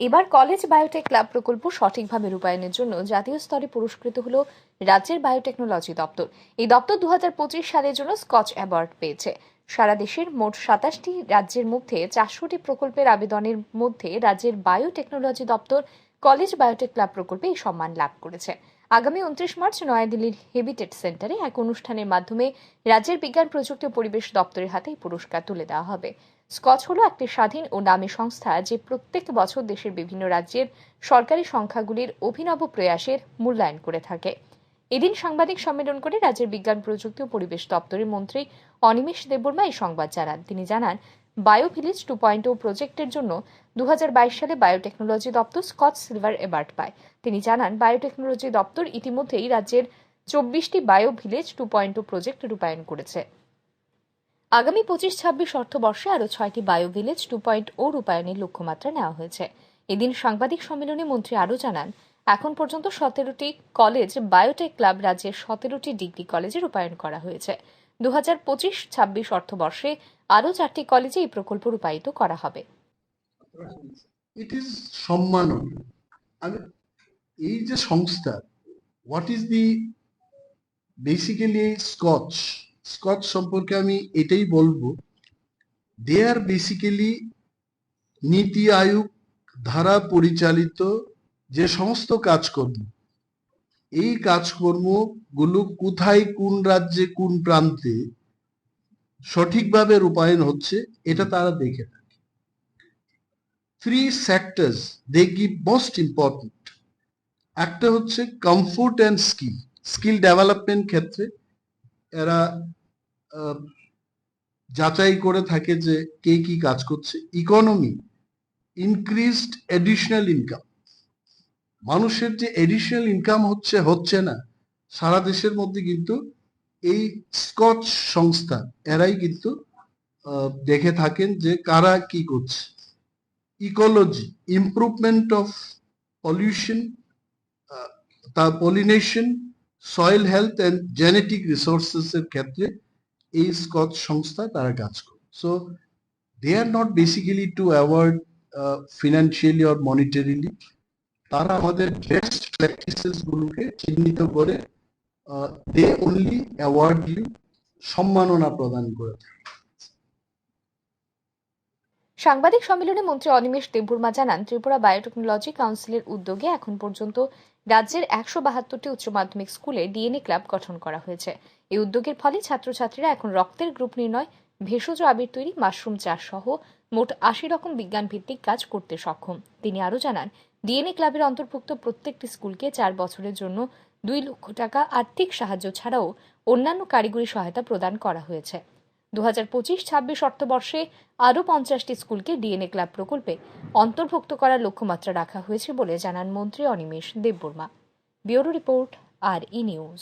এবার college biotech club প্রকল্প সঠিকভাবে রূপায়ণের জন্য জাতীয় স্তরে পুরস্কৃত হল রাজ্যের বায়োটেকনোলজি দপ্তর। এই দপ্তর দু হাজার পঁচিশ সালের জন্য স্কচ অ্যাওয়ার্ড পেয়েছে। সারা দেশের মোট সাতাশটি রাজ্যের মধ্যে চারশোটি প্রকল্পের আবেদনের মধ্যে রাজ্যের বায়োটেকনোলজি দপ্তর কলেজ বায়োটেক ক্লাব প্রকল্পে এই সম্মান লাভ করেছে। আগামী উনত্রিশ মার্চ নয়াদিল্লির হেবিটেট সেন্টারে এক অনুষ্ঠানের মাধ্যমে রাজ্যের বিজ্ঞান, প্রযুক্তি ও পরিবেশ দপ্তরের হাতে এই পুরস্কার তুলে দেওয়া হবে। স্কচ হলো একটি স্বাধীন ও নামী সংস্থা যে প্রত্যেক বছর দেশের বিভিন্ন রাজ্যের সরকারি সংখ্যাগুলির অভিনব প্রয়াসের মূল্যায়ন করে থাকে। এদিন সাংবাদিক সম্মেলন করে রাজ্যের বিজ্ঞান, প্রযুক্তি ও পরিবেশ দপ্তরের মন্ত্রী অনিমেষ দেববর্মা এই সংবাদ জানান। তিনি জানান bio village two point o প্রজেক্টের জন্য দুহাজার বাইশ সালে বায়োটেকনোলজি দপ্তর স্কচ সিলভার অ্যাওয়ার্ড পায়। তিনি জানান, বায়োটেকনোলজি দপ্তর ইতিমধ্যেই রাজ্যের চব্বিশটি bio village two point o project রূপায়ণ করেছে। আগামী পঁচিশ ছাব্বিশ অর্থবর্ষে আরও ছয়টি bio village two point o রূপায়ণের লক্ষ্যমাত্রা নেওয়া হয়েছে। এদিন সাংবাদিক সম্মেলনে মন্ত্রী আরও জানান, এখন পর্যন্ত সতেরোটি কলেজ বায়োটেক ক্লাব রাজ্যের সতেরোটি ডিগ্রি কলেজে রূপায়ণ করা হয়েছে। দু হাজার পঁচিশ ছাব্বিশ অর্থবর্ষে আরও চারটি কলেজে এই প্রকল্প রূপায়িত করা হবে। ইট ইজ সম্মানন আমি এই যে সংস্থা what is the basically Skoch Skoch সম্পর্কে আমি এটাই বলব দে আর বেসিক্যালি নীতি আয়োগ দ্বারা পরিচালিত যে সমস্ত কাজকর্ম এই কাজকর্মগুলো কোথায় কোন রাজ্যে কোন প্রান্তে সঠিকভাবে রূপায়ণ হচ্ছে এটা তারা দেখে থাকে। Three sectors they give most important একটা হচ্ছে comfort and skill skill development ক্ষেত্রে এরা যাচাই করে থাকে যে কে কি কাজ করছে। ইকোনমি ইনক্রিজড এডিশনাল ইনকাম মানুষের যে এডিশনাল ইনকাম হচ্ছে হচ্ছে না। সারা দেশের মধ্যে কিন্তু এই স্কচ সংস্থা, এরাই কিন্তু দেখে থাকেন যে কারা কি করছে। ইকোলজি ইমপ্রুভমেন্ট অফ পলিউশন তার pollination soil health and genetic resources এর ক্ষেত্রে এই স্কচ সংস্থা তারা কাজ করে। So they are not basically to award financially or monetarily তারা আমাদের বেস্ট প্র্যাকটিসেস গুলোকে চিহ্নিত করে দে অনলি অ্যাওয়ার্ড সম্মাননা প্রদান করে সাংবাদিক সম্মেলনে মন্ত্রী অনিমেষ দেববর্মা জানান, ত্রিপুরা বায়োটেকনোলজি কাউন্সিলের উদ্যোগে এখন পর্যন্ত রাজ্যের একশো বাহাত্তরটি উচ্চ মাধ্যমিক স্কুলে ডিএনএ ক্লাব গঠন করা হয়েছে। এই উদ্যোগের ফলে ছাত্রছাত্রীরা এখন রক্তের গ্রুপ নির্ণয়, ভেষজ আবির তৈরি, মাশরুম চাষ সহ মোট আশি রকম বিজ্ঞান ভিত্তিক কাজ করতে সক্ষম। তিনি আরও জানান ডিএনএ ক্লাবের অন্তর্ভুক্ত প্রত্যেকটি স্কুলকে চার বছরের জন্য দুই লক্ষ টাকা আর্থিক সাহায্য ছাড়াও অন্যান্য কারিগরি সহায়তা প্রদান করা হয়েছে। দু হাজার পঁচিশ ছাব্বিশ অর্থবর্ষে আরও পঞ্চাশটি স্কুলকে ডিএনএ ক্লাব প্রকল্পে অন্তর্ভুক্ত করার লক্ষ্যমাত্রা রাখা হয়েছে বলে জানান মন্ত্রী Animesh Debbarma. Bureau report, R E news.